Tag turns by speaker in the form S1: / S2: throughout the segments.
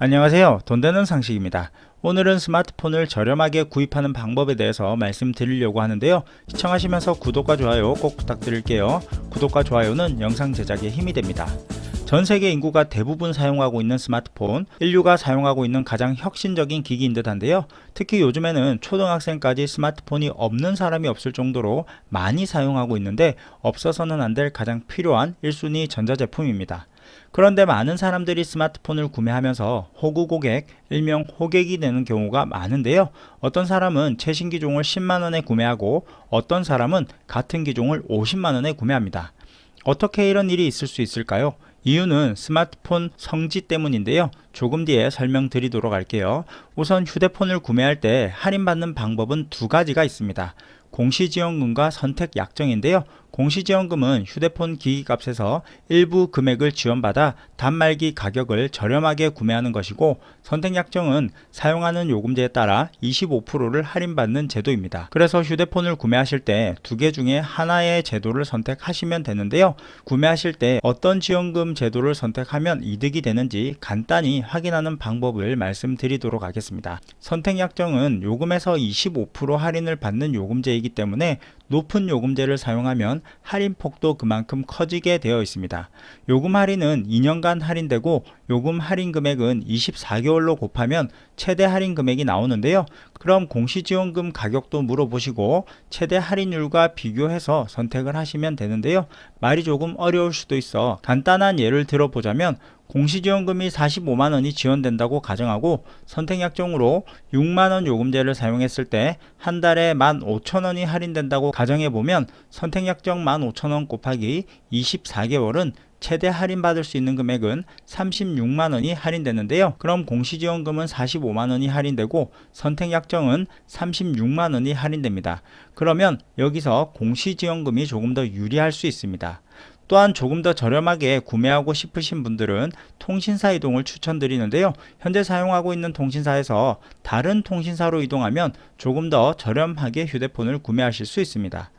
S1: 안녕하세요. 돈 되는 상식입니다. 오늘은 스마트폰을 저렴하게 구입하는 방법에 대해서 말씀드리려고 하는데요. 시청하시면서 구독과 좋아요 꼭 부탁드릴게요. 구독과 좋아요는 영상 제작에 힘이 됩니다. 전 세계 인구가 대부분 사용하고 있는 스마트폰, 인류가 사용하고 있는 가장 혁신적인 기기인 듯한데요. 특히 요즘에는 초등학생까지 스마트폰이 없는 사람이 없을 정도로 많이 사용하고 있는데 없어서는 안 될 가장 필요한 1순위 전자제품입니다. 그런데 많은 사람들이 스마트폰을 구매하면서 호구 고객, 일명 호객이 되는 경우가 많은데요. 어떤 사람은 최신 기종을 10만 원에 구매하고 어떤 사람은 같은 기종을 50만 원에 구매합니다. 어떻게 이런 일이 있을 수 있을까요? 이유는 스마트폰 성지 때문인데요. 조금 뒤에 설명드리도록 할게요. 우선 휴대폰을 구매할 때 할인받는 방법은 두 가지가 있습니다. 공시지원금과 선택 약정인데요. 공시지원금은 휴대폰 기기값에서 일부 금액을 지원받아 단말기 가격을 저렴하게 구매하는 것이고 선택약정은 사용하는 요금제에 따라 25%를 할인받는 제도입니다. 그래서 휴대폰을 구매하실 때 두 개 중에 하나의 제도를 선택하시면 되는데요. 구매하실 때 어떤 지원금 제도를 선택하면 이득이 되는지 간단히 확인하는 방법을 말씀드리도록 하겠습니다. 선택약정은 요금에서 25% 할인을 받는 요금제이기 때문에 높은 요금제를 사용하면 할인폭도 그만큼 커지게 되어 있습니다. 요금 할인은 2년간 할인되고 요금 할인 금액은 24개월로 곱하면 최대 할인 금액이 나오는데요. 그럼 공시지원금 가격도 물어보시고 최대 할인율과 비교해서 선택을 하시면 되는데요. 말이 조금 어려울 수도 있어 간단한 예를 들어보자면 공시지원금이 45만 원이 지원된다고 가정하고 선택약정으로 6만 원 요금제를 사용했을 때 한 달에 15,000원이 할인된다고 가정해 보면 선택약정 15,000원 곱하기 24개월은 최대 할인받을 수 있는 금액은 36만원이 할인되는데요. 그럼 공시지원금은 45만원이 할인되고 선택약정은 36만원이 할인됩니다. 그러면 여기서 공시지원금이 조금 더 유리할 수 있습니다. 또한 조금 더 저렴하게 구매하고 싶으신 분들은 통신사 이동을 추천드리는데요. 현재 사용하고 있는 통신사에서 다른 통신사로 이동하면 조금 더 저렴하게 휴대폰을 구매하실 수 있습니다.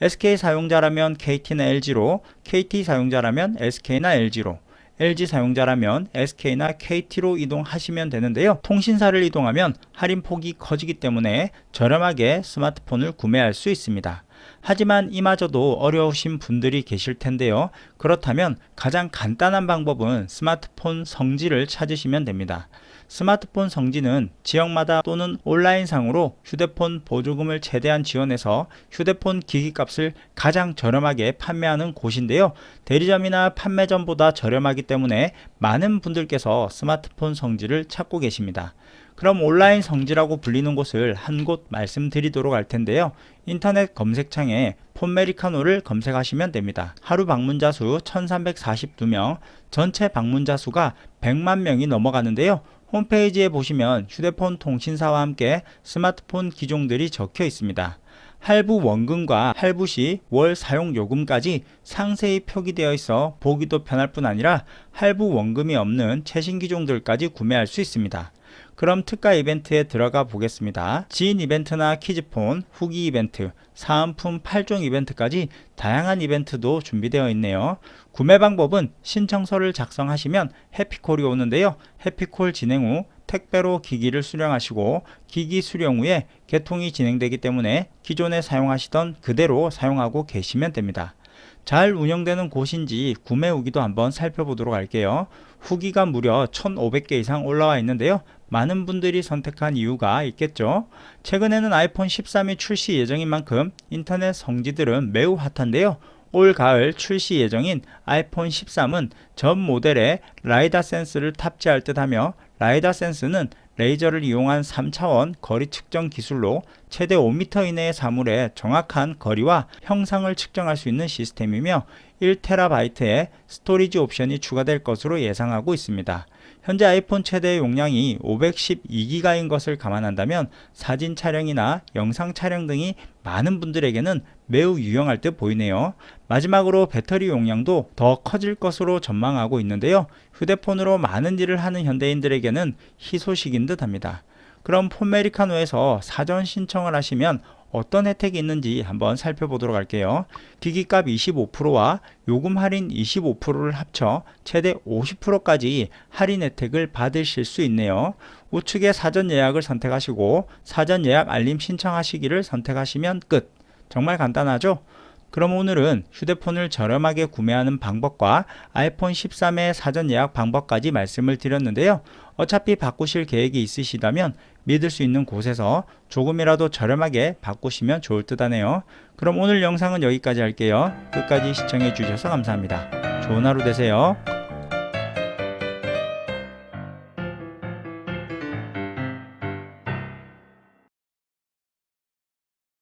S1: SK 사용자라면 KT나 LG로, KT 사용자라면 SK나 LG로, LG 사용자라면 SK나 KT로 이동하시면 되는데요. 통신사를 이동하면 할인 폭이 커지기 때문에 저렴하게 스마트폰을 구매할 수 있습니다. 하지만 이마저도 어려우신 분들이 계실 텐데요. 그렇다면 가장 간단한 방법은 스마트폰 성지를 찾으시면 됩니다. 스마트폰 성지는 지역마다 또는 온라인상으로 휴대폰 보조금을 최대한 지원해서 휴대폰 기기값을 가장 저렴하게 판매하는 곳인데요. 대리점이나 판매점보다 저렴하기 때문에 많은 분들께서 스마트폰 성지를 찾고 계십니다. 그럼 온라인 성지라고 불리는 곳을 한 곳 말씀드리도록 할 텐데요. 인터넷 검색창에 폰메리카노를 검색하시면 됩니다. 하루 방문자 수 1342명, 전체 방문자 수가 100만 명이 넘어가는데요. 홈페이지에 보시면 휴대폰 통신사와 함께 스마트폰 기종들이 적혀 있습니다. 할부 원금과 할부 시 월 사용 요금까지 상세히 표기되어 있어 보기도 편할 뿐 아니라 할부 원금이 없는 최신 기종들까지 구매할 수 있습니다. 그럼 특가 이벤트에 들어가 보겠습니다. 지인 이벤트나 키즈폰, 후기 이벤트, 사은품 8종 이벤트까지 다양한 이벤트도 준비되어 있네요. 구매 방법은 신청서를 작성하시면 해피콜이 오는데요. 해피콜 진행 후 택배로 기기를 수령하시고 기기 수령 후에 개통이 진행되기 때문에 기존에 사용하시던 그대로 사용하고 계시면 됩니다. 잘 운영되는 곳인지 구매 후기도 한번 살펴보도록 할게요. 후기가 무려 1500개 이상 올라와 있는데요. 많은 분들이 선택한 이유가 있겠죠. 최근에는 아이폰 13이 출시 예정인 만큼 인터넷 성지들은 매우 핫한데요. 올 가을 출시 예정인 아이폰 13은 전 모델에 라이다 센스를 탑재할 듯 하며 라이다 센스는 레이저를 이용한 3차원 거리 측정 기술로 최대 5m 이내의 사물의 정확한 거리와 형상을 측정할 수 있는 시스템이며 1TB의 스토리지 옵션이 추가될 것으로 예상하고 있습니다. 현재 아이폰 최대 용량이 512기가인 것을 감안한다면 사진 촬영이나 영상 촬영 등이 많은 분들에게는 매우 유용할 듯 보이네요. 마지막으로 배터리 용량도 더 커질 것으로 전망하고 있는데요. 휴대폰으로 많은 일을 하는 현대인들에게는 희소식인 듯 합니다. 그럼 폰메리카노에서 사전 신청을 하시면 어떤 혜택이 있는지 한번 살펴보도록 할게요. 기기값 25%와 요금 할인 25%를 합쳐 최대 50%까지 할인 혜택을 받으실 수 있네요. 우측에 사전 예약을 선택하시고 사전 예약 알림 신청하시기를 선택하시면 끝. 정말 간단하죠? 그럼 오늘은 휴대폰을 저렴하게 구매하는 방법과 아이폰 13의 사전 예약 방법까지 말씀을 드렸는데요. 어차피 바꾸실 계획이 있으시다면 믿을 수 있는 곳에서 조금이라도 저렴하게 바꾸시면 좋을 듯 하네요. 그럼 오늘 영상은 여기까지 할게요. 끝까지 시청해 주셔서 감사합니다. 좋은 하루 되세요.